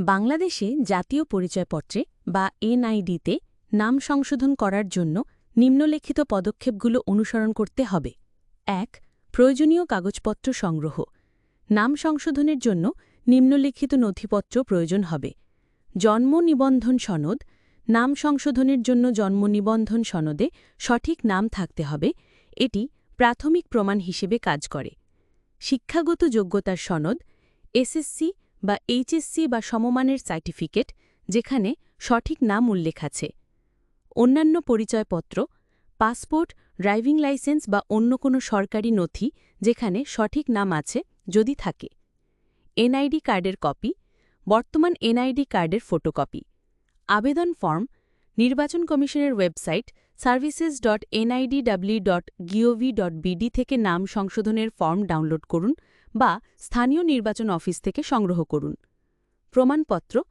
বাংলাদেশে জাতীয় পরিচয়পত্রে বা এনআইডিতে নাম সংশোধন করার জন্য নিম্নলিখিত পদক্ষেপগুলো অনুসরণ করতে হবে। এক, প্রয়োজনীয় কাগজপত্র সংগ্রহ। নাম সংশোধনের জন্য নিম্নলিখিত নথিপত্র প্রয়োজন হবে। জন্ম নিবন্ধন সনদ। নাম সংশোধনের জন্য জন্ম নিবন্ধন সনদে সঠিক নাম থাকতে হবে। এটি প্রাথমিক প্রমাণ হিসেবে কাজ করে। শিক্ষাগত যোগ্যতার সনদ। এসএসসি বা এইচএসসি বা সমমানের সার্টিফিকেট, যেখানে সঠিক নাম উল্লেখ আছে। অন্যান্য পরিচয়পত্র, পাসপোর্ট, ড্রাইভিং লাইসেন্স বা অন্য কোনো সরকারি নথি, যেখানে সঠিক নাম আছে, যদি থাকে। এনআইডি কার্ডের কপি, বর্তমান এনআইডি কার্ডের ফটোকপি। আবেদন ফর্ম, নির্বাচন কমিশনের website services dot dot dot BD থেকে নাম সংশোধনের ফর্ম ডাউনলোড করুন বা স্থানীয় নির্বাচন অফিস থেকে সংগ্রহ করুন। প্রমাণপত্র,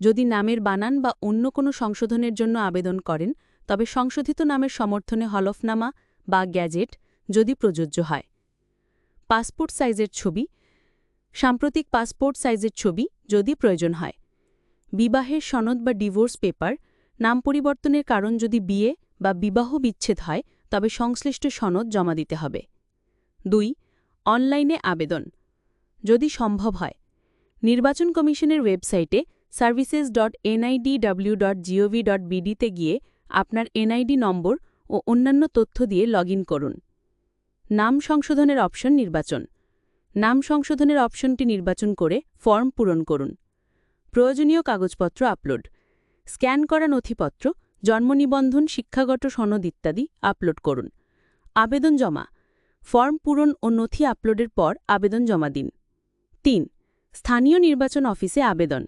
যদি নামের বানান বা অন্য কোনো সংশোধনের জন্য আবেদন করেন, তবে সংশোধিত নামের সমর্থনে হলফনামা বা গ্যাজেট যদি প্রযোজ্য হয়। পাসপোর্ট সাইজের ছবি, সাম্প্রতিক পাসপোর্ট সাইজের ছবি যদি প্রয়োজন হয়। বিবাহের সনদ বা ডিভোর্স পেপার, নাম পরিবর্তনের কারণ যদি বিয়ে বা বিবাহ বিচ্ছেদ হয়, তবে সংশ্লিষ্ট সনদ জমা দিতে হবে। দুই অনলাইনে আবেদন। যদি সম্ভব হয়, নির্বাচন কমিশনের ওয়েবসাইটে services dot dot GOV dot বিডিতে গিয়ে আপনার এনআইডি নম্বর ও অন্যান্য তথ্য দিয়ে লগ করুন। নাম সংশোধনের অপশন নির্বাচন। নাম সংশোধনের অপশনটি নির্বাচন করে ফর্ম পূরণ করুন। প্রয়োজনীয় কাগজপত্র আপলোড। স্ক্যান করা নথিপত্র, জন্ম নিবন্ধন, শিক্ষাগত সনদ ইত্যাদি আপলোড করুন। আবেদন জমা। ফর্ম পূরণ ও নথি আপলোডের পর আবেদন জমা দিন। তিন, স্থানীয় নির্বাচন অফিসে আবেদন।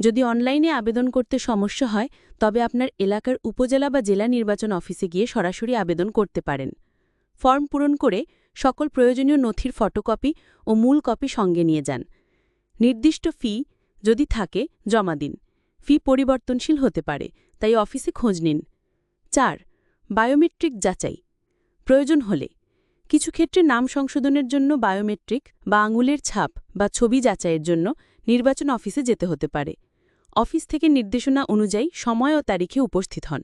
যদি অনলাইনে আবেদন করতে সমস্যা হয়, তবে আপনার এলাকার উপজেলা বা জেলা নির্বাচন অফিসে গিয়ে সরাসরি আবেদন করতে পারেন। ফর্ম পূরণ করে সকল প্রয়োজনীয় নথির ফটোকপি ও মূল কপি সঙ্গে নিয়ে যান। নির্দিষ্ট ফি যদি থাকে, জমা দিন। ফি পরিবর্তনশীল হতে পারে, তাই অফিসে খোঁজ নিন। চার, বায়োমেট্রিক যাচাই। প্রয়োজন হলে কিছু ক্ষেত্রে নাম সংশোধনের জন্য বায়োমেট্রিক বা আঙুলের ছাপ বা ছবি যাচাইয়ের জন্য নির্বাচন অফিসে যেতে হতে পারে। অফিস থেকে নির্দেশনা অনুযায়ী সময় ও তারিখে উপস্থিত হন।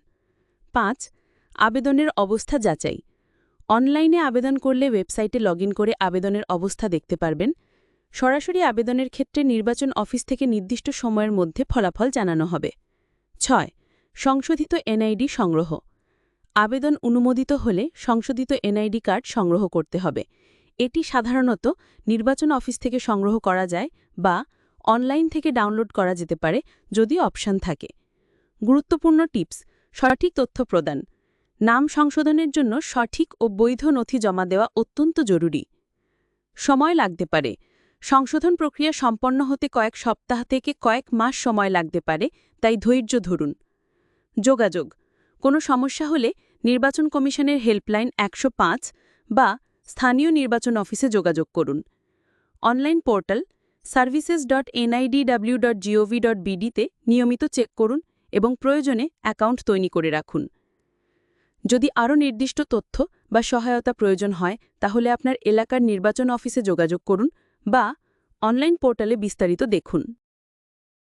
পাঁচ, আবেদনের অবস্থা যাচাই। অনলাইনে আবেদন করলে ওয়েবসাইটে লগ করে আবেদনের অবস্থা দেখতে পারবেন। সরাসরি আবেদনের ক্ষেত্রে নির্বাচন অফিস থেকে নির্দিষ্ট সময়ের মধ্যে ফলাফল জানানো হবে। ছয়, সংশোধিত এনআইডি সংগ্রহ। আবেদন অনুমোদিত হলে সংশোধিত এনআইডি কার্ড সংগ্রহ করতে হবে। এটি সাধারণত নির্বাচন অফিস থেকে সংগ্রহ করা যায় বা অনলাইন থেকে ডাউনলোড করা যেতে পারে যদি অপশান থাকে। গুরুত্বপূর্ণ টিপস, সঠিক তথ্য প্রদান। নাম সংশোধনের জন্য সঠিক ও বৈধ নথি জমা দেওয়া অত্যন্ত জরুরি। সময় লাগতে পারে। সংশোধন প্রক্রিয়া সম্পন্ন হতে কয়েক সপ্তাহ থেকে কয়েক মাস সময় লাগতে পারে, তাই ধৈর্য ধরুন। যোগাযোগ কোনো সমস্যা হলে নির্বাচন কমিশনের হেল্পলাইন একশো পাঁচ বা স্থানীয় নির্বাচন অফিসে যোগাযোগ করুন। Online portal services dot NIDW dot GOV dot বিডিতে নিয়মিত চেক করুন এবং প্রয়োজনে অ্যাকাউন্ট তৈরি করে রাখুন। যদি আরও নির্দিষ্ট তথ্য বা সহায়তা প্রয়োজন হয়, তাহলে আপনার এলাকার নির্বাচন অফিসে যোগাযোগ করুন বা অনলাইন পোর্টালে বিস্তারিত দেখুন।